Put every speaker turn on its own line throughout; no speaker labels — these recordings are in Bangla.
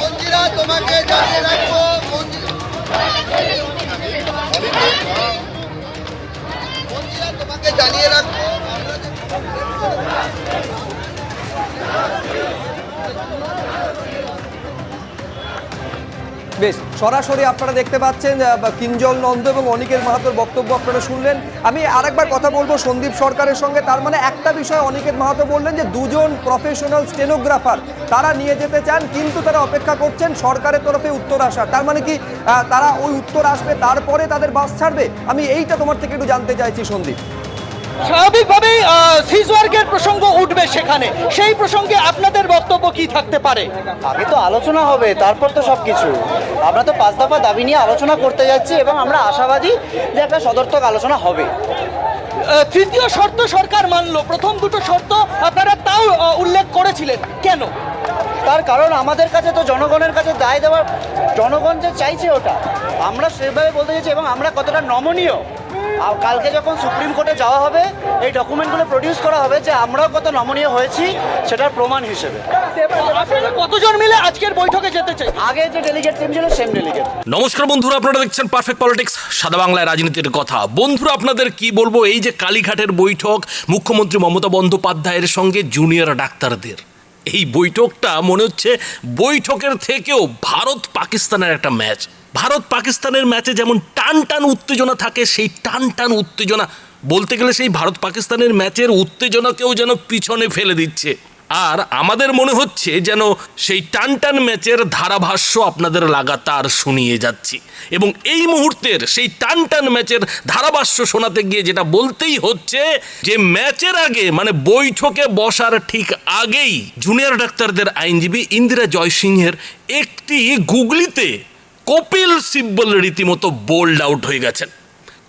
মন্দিরা তোমাকে জানিয়ে রাখব মন্দিরা। তোমাকে জানিয়ে রাখব।
বেশ, সরাসরি আপনারা দেখতে পাচ্ছেন কিঞ্জল নন্দ এবং অনিকের মাহাতোর বক্তব্য আপনারা শুনলেন। আমি আরেকবার কথা বলব সন্দীপ সরকারের সঙ্গে, তার মানে একটা বিষয় অনিকেত মাহাতো বললেন যে, দুজন প্রফেশনাল স্টেনোগ্রাফার তারা নিয়ে যেতে চান, কিন্তু তারা অপেক্ষা করছেন সরকারের তরফে উত্তর আসার। তার মানে কি তারা ওই উত্তর আসবে, তারপরে তাদের বাস ছাড়বে? আমি এইটা তোমার থেকে একটু জানতে চাইছি সন্দীপ।
স্বাভাবিকভাবেই সিজওয়ার্কের প্রসঙ্গ উঠবে সেখানে। সেই প্রসঙ্গে আপনাদের বক্তব্য কি থাকতে পারে?
আগে তো আলোচনা হবে তারপর তো সব কিছু আমরা তো পাঁচ দফা দাবি নিয়ে আলোচনা করতে যাচ্ছি এবং আমরা আশাবাদী যে একটা সদর্থক আলোচনা হবে।
তৃতীয় শর্ত সরকার মানলো। প্রথম দুটো শর্ত আপনারা তাও উল্লেখ করেছিলেন। কেন?
তার কারণ আমাদের কাছে তো জনগণের কাছে দায় দেওয়ার জনগণ যে চাইছে ওটা আমরা সেভাবে বলতে চাইছি এবং আমরা কতটা নমনীয়। আর কালকে যখন সুপ্রিম কোর্টে যাওয়া হবে এই ডকুমেন্টগুলো প্রডিউস করা হবে যে আমরাও কত নমনীয় হয়েছি সেটার প্রমাণ হিসেবে।
কতজন মিলে আজকের বৈঠকে যেতে চাই?
আগে যে ডেলিগেট টিম ছিল সেম ডেলিগেট
নমস্কার বন্ধুরা আপনারা দেখছেন পারফেক্ট পলিটিক্স সাদা বাংলায় রাজনীতির কথা। বন্ধুরা আপনাদের কি বলব? এই যে কালীঘাটের বৈঠক মুখ্যমন্ত্রী মমতা বন্দ্যোপাধ্যায়ের সঙ্গে জুনিয়র ডাক্তারদের। এই বৈঠকটা মনে হচ্ছে বৈঠকের থেকেও ভারত পাকিস্তানের একটা ম্যাচ। ভারত পাকিস্তানের ম্যাচে যেমন টান টান উত্তেজনা থাকে, সেই টান টান উত্তেজনা বলতে গেলে সেই ভারত পাকিস্তানের ম্যাচের উত্তেজনাকেও যেন পিছনে ফেলে দিচ্ছে। আর আমাদের মনে হচ্ছে যেন সেই টান টান ম্যাচের ধারাভাষ্য আপনাদের লাগাতার শুনিয়ে যাচ্ছি। এবং এই মুহূর্তের সেই টান টান ম্যাচের ধারাভাষ্য শোনাতে গিয়ে যেটা বলতেই হচ্ছে যে ম্যাচের আগে মানে বৈঠকে বসার ঠিক আগেই জুনিয়র ডাক্তারদের আইনজীবী ইন্দিরা জয়সিংহের একটি গুগলিতে কপিল সিব্বল রীতিমতো বোল্ড আউট হয়ে গেছেন।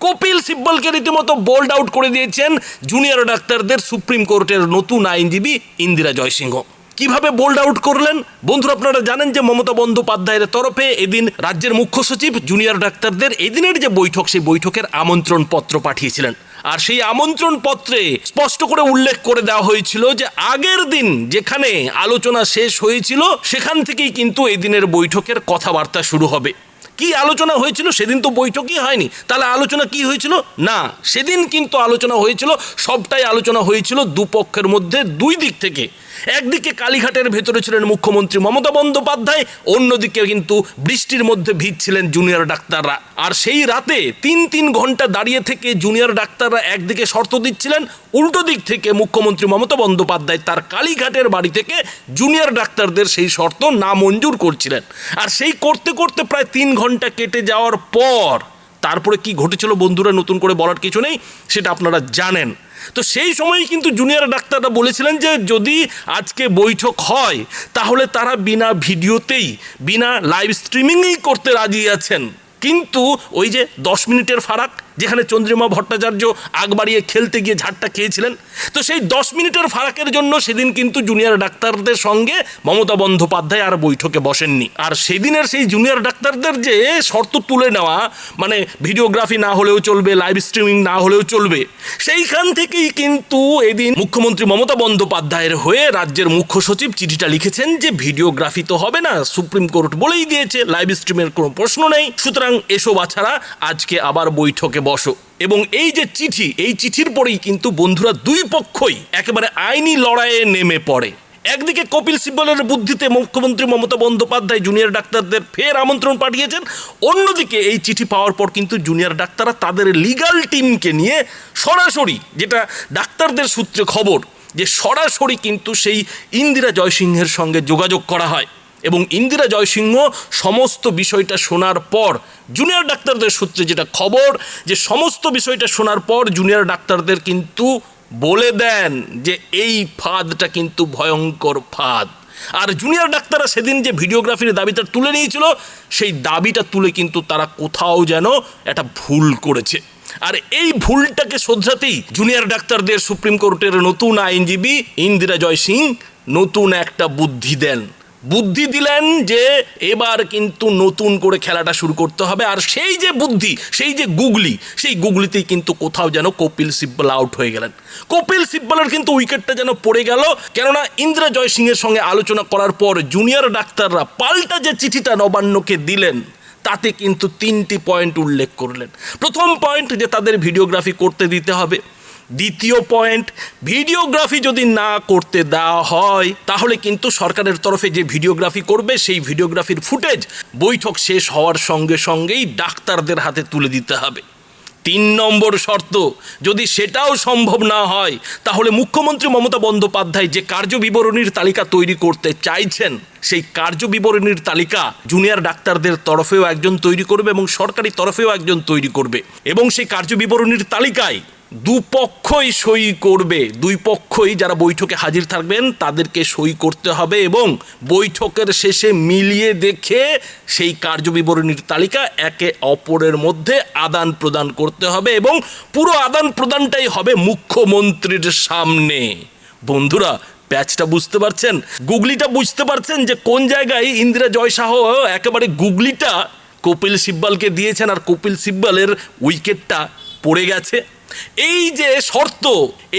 কপিল সিব্বলকে রীতিমতো বোল্ড আউট করে দিয়েছেন জুনিয়র ডাক্তারদের সুপ্রিম কোর্টের নতুন আইনজীবী ইন্দিরা জয়সিংহ। কীভাবে বোল্ড আউট করলেন? বন্ধুরা, আপনারা জানেন যে মমতা বন্দ্যোপাধ্যায়ের তরফে এদিন রাজ্যের মুখ্য সচিব জুনিয়র ডাক্তারদের এদিনের যে বৈঠক, সেই বৈঠকের আমন্ত্রণ পত্র পাঠিয়েছিলেন। আর সেই আমন্ত্রণ পত্রে স্পষ্ট করে উল্লেখ করে দেওয়া হয়েছিল যে আগের দিন যেখানে আলোচনা শেষ হয়েছিল, সেখান থেকেই কিন্তু এদিনের বৈঠকের কথাবার্তা শুরু হবে। কি আলোচনা হয়েছিল সেদিন তো বৈঠকই হয়নি। তাহলে আলোচনা কি হয়েছিল? না, সেদিন কিন্তু আলোচনা হয়েছিল, সবটাই আলোচনা হয়েছিল দুপক্ষের মধ্যে দুই দিক থেকে। একদিকে কালীঘাটের ভেতরে ছিলেন মুখ্যমন্ত্রী মমতা বন্দ্যোপাধ্যায়, অন্যদিকে কিন্তু বৃষ্টির মধ্যে ভিজছিলেন জুনিয়র ডাক্তাররা। আর সেই রাতে তিন তিন ঘণ্টা দাঁড়িয়ে থেকে জুনিয়র ডাক্তাররা একদিকে শর্ত দিচ্ছিলেন, উল্টো দিক থেকে মুখ্যমন্ত্রী মমতা বন্দ্যোপাধ্যায় তার কালীঘাটের বাড়ি থেকে জুনিয়র ডাক্তারদের সেই শর্ত না মঞ্জুর করছিলেন। আর সেই করতে করতে প্রায় তিন ঘণ্টা কেটে যাওয়ার পর তারপরে কি ঘটেছিল বন্ধুরা, নতুন করে বলার কিছু নেই, সেটা আপনারা জানেন। তো সেই সময়ই কিন্তু জুনিয়র ডাক্তাররা বলেছিলেন যে যদি আজকে বৈঠক হয়, তাহলে তারা বিনা ভিডিওতেই, বিনা লাইভ স্ট্রিমিংই করতে রাজি আছেন। কিন্তু ওই যে দশ মিনিটের ফারাক যেখানে চন্দ্রিমা ভট্টাচার্য আগ বাড়িয়ে খেলতে গিয়ে ঝাড়টা খেয়েছিলেন। তো সেই দশ মিনিটের ফারাকের জন্য সেদিন কিন্তু জুনিয়র ডাক্তারদের সঙ্গে মমতা বন্দ্যোপাধ্যায় আর বৈঠকে বসেননি। আর সেদিনের সেই জুনিয়র ডাক্তারদের যে শর্ত তুলে নেওয়া মানে ভিডিওগ্রাফি না হলেও চলবে লাইভ স্ট্রিমিং না হলেও চলবে, সেইখান থেকেই কিন্তু এদিন মুখ্যমন্ত্রী মমতা বন্দ্যোপাধ্যায়ের হয়ে রাজ্যের মুখ্য সচিব চিঠিটা লিখেছেন যে, ভিডিওগ্রাফি তো হবে না, সুপ্রিম কোর্ট বলেই দিয়েছে লাইভ স্ট্রিমের কোনো প্রশ্ন নেই। সুতরাং এসো বাছাড়া আজকে আবার বৈঠকে বসো। এবং এই যে চিঠি, এই চিঠির পরেই কিন্তু বন্ধুরা দুই পক্ষই একেবারে আইনি লড়াইয়ে নেমে পড়ে। একদিকে কপিল সিব্বলের বুদ্ধিতে মুখ্যমন্ত্রী মমতা বন্দ্যোপাধ্যায় জুনিয়র ডাক্তারদের ফের আমন্ত্রণ পাঠিয়েছেন। অন্যদিকে এই চিঠি পাওয়ার পর কিন্তু জুনিয়র ডাক্তাররা তাদের লিগাল টিমকে নিয়ে সরাসরি, যেটা ডাক্তারদের সূত্রে খবর, যে সরাসরি কিন্তু সেই ইন্দিরা জয়সিংহের সঙ্গে যোগাযোগ করা হয়। এবং ইন্দিরা জয়সিংহ সমস্ত বিষয়টা শোনার পর জুনিয়র ডাক্তারদের সূত্রে যেটা খবর যে সমস্ত বিষয়টা শোনার পর জুনিয়র ডাক্তারদের কিন্তু বলে দেন যে এই ফাঁদটা কিন্তু ভয়ঙ্কর ফাঁদ। আর জুনিয়র ডাক্তাররা সেদিন যে ভিডিওগ্রাফির দাবিটা তুলে নিয়েছিল, সেই দাবিটা তুলে কিন্তু তারা কোথাও যেন একটা ভুল করেছে। আর এই ভুলটাকে শোধরাতেই জুনিয়র ডাক্তারদের সুপ্রিম কোর্টের নতুন আইনজীবী ইন্দিরা জয় সিং নতুন একটা বুদ্ধি দেন। বুদ্ধি দিলেন যে এবার কিন্তু নতুন করে খেলাটা শুরু করতে হবে। আর সেই যে বুদ্ধি, সেই যে গুগলি, সেই গুগলিতেই কিন্তু কোথাও যেন কপিল সিব্বল আউট হয়ে গেলেন। কপিল সিব্বলের কিন্তু উইকেটটা যেন পড়ে গেল। কেননা ইন্দিরা জয় সিংয়ের সঙ্গে আলোচনা করার পর জুনিয়র ডাক্তাররা পাল্টা যে চিঠিটা নবান্নকে দিলেন, তাতে কিন্তু তিনটি পয়েন্ট উল্লেখ করলেন। প্রথম পয়েন্ট যে তাদের ভিডিওগ্রাফি করতে দিতে হবে। দ্বিতীয় পয়েন্ট ভিডিওগ্রাফি যদি না করতে দেওয়া হয়, তাহলে কিন্তু সরকারের তরফে যে ভিডিওগ্রাফি করবে, সেই ভিডিওগ্রাফির ফুটেজ বৈঠক শেষ হওয়ার সঙ্গে সঙ্গেই ডাক্তারদের হাতে তুলে দিতে হবে। তিন নম্বর শর্ত, যদি সেটাও সম্ভব না হয়, তাহলে মুখ্যমন্ত্রী মমতা বন্দ্যোপাধ্যায় যে কার্যবিবরণীর তালিকা তৈরি করতে চাইছেন, সেই কার্যবিবরণীর তালিকা জুনিয়র ডাক্তারদের তরফেও একজন তৈরি করবে এবং সরকারি তরফেও একজন তৈরি করবে। এবং সেই কার্যবিবরণীর তালিকায় দুপক্ষই সই করবে। দুই পক্ষই যারা বৈঠকে হাজির থাকবেন, তাদেরকে সই করতে হবে এবং বৈঠকের শেষে মিলিয়ে দেখে সেই কার্যবিবরণীর তালিকা একে অপরের মধ্যে আদান প্রদান করতে হবে এবং পুরো আদান প্রদানটাই হবে মুখ্যমন্ত্রীর সামনে। বন্ধুরা, প্যাচটা বুঝতে পারছেন? গুগলিটা বুঝতে পারছেন যে কোন জায়গায় ইন্দিরা জয় শাহ একেবারে গুগলিটা কপিল সিব্বালকে দিয়েছেন আর কপিল সিব্বালের উইকেটটা পড়ে গেছে। এই যে শর্ত,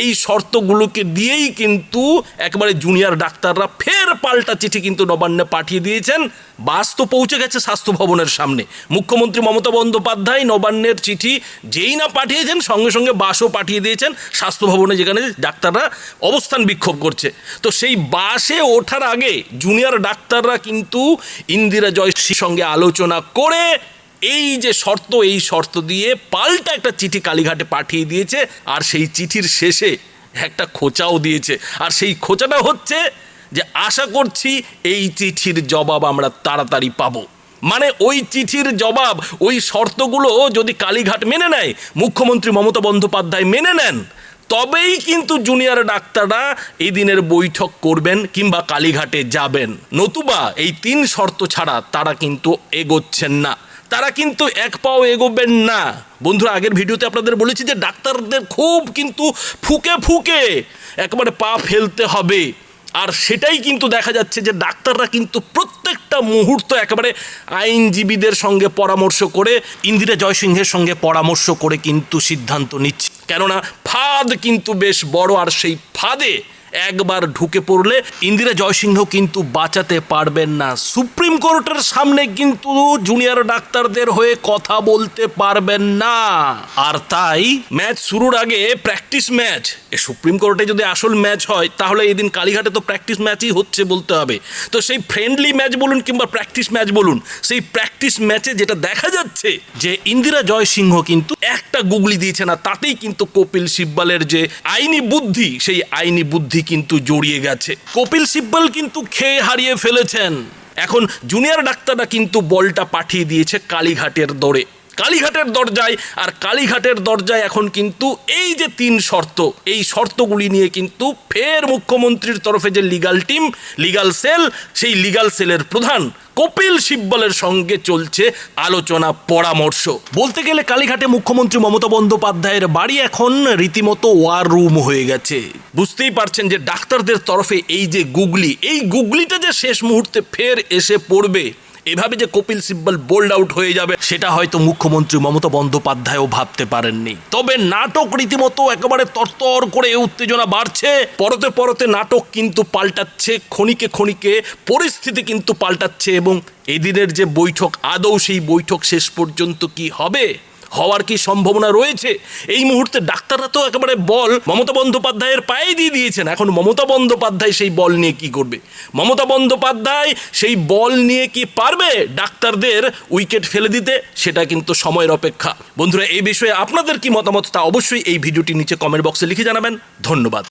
এই শর্তগুলোকে দিয়েই কিন্তু একবারে জুনিয়র ডাক্তাররা ফের পাল্টা চিঠি কিন্তু নবান্নে পাঠিয়ে দিয়েছেন। বাস তো পৌঁছে গেছে স্বাস্থ্য ভবনের সামনে। মুখ্যমন্ত্রী মমতা বন্দ্যোপাধ্যায় নবান্নের চিঠি যেই না পাঠিয়েছেন, সঙ্গে সঙ্গে বাসও পাঠিয়ে দিয়েছেন। স্বাস্থ্য ভবনে যেখানে ডাক্তাররা অবস্থান বিক্ষোভ করছে। তো সেই বাসে ওঠার আগে জুনিয়র ডাক্তাররা কিন্তু ইন্দিরা জয়শ্রীর সঙ্গে আলোচনা করে এই যে শর্ত, এই শর্ত দিয়ে পাল্টা একটা চিঠি কালীঘাটে পাঠিয়ে দিয়েছে, আর সেই চিঠির শেষে একটা খোঁচাও দিয়েছে। আর সেই খোঁচাটা হচ্ছে যে আশা করছি এই চিঠির জবাব আমরা তাড়াতাড়ি পাবো। মানে ওই চিঠির জবাব, ওই শর্তগুলো যদি কালীঘাট মেনে নেয়, মুখ্যমন্ত্রী মমতা বন্দ্যোপাধ্যায় মেনে নেন, তবেই কিন্তু জুনিয়র ডাক্তাররা এই দিনের বৈঠক করবেন কিংবা কালীঘাটে যাবেন। নতুবা এই তিন শর্ত ছাড়া তারা কিন্তু এগোচ্ছেন না। তারা কিন্তু এক পাও এগোবেন না। বন্ধুরা, আগের ভিডিওতে আপনাদের বলেছি যে ডাক্তারদের খুব কিন্তু ফুকে ফুকে একবারে পা ফেলতে হবে। আর সেটাই কিন্তু দেখা যাচ্ছে যে ডাক্তাররা কিন্তু প্রত্যেকটা মুহূর্ত একেবারে আইনজীবীদের সঙ্গে পরামর্শ করে, ইন্দিরা জয়সিংহের সঙ্গে পরামর্শ করে কিন্তু সিদ্ধান্ত নিচ্ছে। কেননা ফাঁদ কিন্তু বেশ বড়, আর সেই ফাঁদে একবার ঢুকে পড়লে ইন্দিরা জয়সিংহ কিন্তু বাঁচাতে পারবেন না। সুপ্রিম কোর্টের সামনে কিন্তু জুনিয়র ডাক্তারদের হয়ে কথা বলতে পারবেন না। আর তাই ম্যাচ শুরুর আগে প্র্যাকটিস ম্যাচ। সুপ্রিম কোর্টে যদি আসল ম্যাচ হয়, তাহলে এদিন কালীঘাটে তো প্র্যাকটিস ম্যাচই হচ্ছে বলতে হবে। তো সেই ফ্রেন্ডলি ম্যাচ বলুন কিংবা প্র্যাকটিস ম্যাচ বলুন, সেই প্র্যাকটিস ম্যাচে যেটা দেখা যাচ্ছে যে ইন্দিরা জয়সিংহ কিন্তু একটা গুগলি দিয়েছে না, তাতেই কিন্তু কপিল সিব্বালের যে আইনি বুদ্ধি, সেই আইনি বুদ্ধি কিন্তু জড়িয়ে গেছে। কপিল সিব্বল কিন্তু খেয়ে হারিয়ে ফেলেছেন। এখন জুনিয়র ডাক্তাররা কিন্তু বলটা পাঠিয়ে দিয়েছে কালীঘাটের দরে। কালীঘাটের দরজায়। আর কালীঘাটের দরজায় এখন কিন্তু এই যে তিন শর্ত, এই শর্তগুলি নিয়ে কিন্তু ফের মুখ্যমন্ত্রীর তরফে যে লিগাল টিম লিগাল সেল সেই লিগাল সেলের প্রধান কপিল সিব্বলের সঙ্গে চলছে আলোচনা পরামর্শ। বলতে গেলে কালীঘাটে মুখ্যমন্ত্রী মমতা বন্দ্যোপাধ্যায়ের বাড়ি এখন রীতিমতো ওয়ার রুম হয়ে গেছে। বুঝতেই পারছেন যে ডাক্তারদের তরফে এই যে গুগলি, এই গুগলিটা যে শেষ মুহূর্তে ফের এসে পড়বে এভাবে যে কপিল সিব্বল বোল্ড আউট হয়ে যাবে, সেটা হয়তো মুখ্যমন্ত্রী মমতা বন্দ্যোপাধ্যায়ও ভাবতে পারেননি। তবে নাটক রীতিমতো একেবারে তরতর করে উত্তেজনা বাড়ছে। পরতে পরতে নাটক কিন্তু পাল্টাচ্ছে, ক্ষণিকে ক্ষণিকে পরিস্থিতি কিন্তু পাল্টাচ্ছে এবং এদিনের যে বৈঠক, আদৌ সেই বৈঠক শেষ পর্যন্ত কি হবে? হওয়ার কি সম্ভাবনা রয়েছে? এই মুহূর্তে ডাক্তাররা তো একেবারে বল মমতা বন্দ্যোপাধ্যায়ের পায়ে দিয়ে দিয়েছেন। এখন মমতা বন্দ্যোপাধ্যায় সেই বল নিয়ে কি করবে? মমতা বন্দ্যোপাধ্যায় সেই বল নিয়ে কি পারবে ডাক্তারদের উইকেট ফেলে দিতে? সেটা কিন্তু সময়ের অপেক্ষা। বন্ধুরা, এই বিষয়ে আপনাদের কি মতামত তা অবশ্যই এই ভিডিওটি নিচে কমেন্ট বক্সে লিখে জানাবেন। ধন্যবাদ।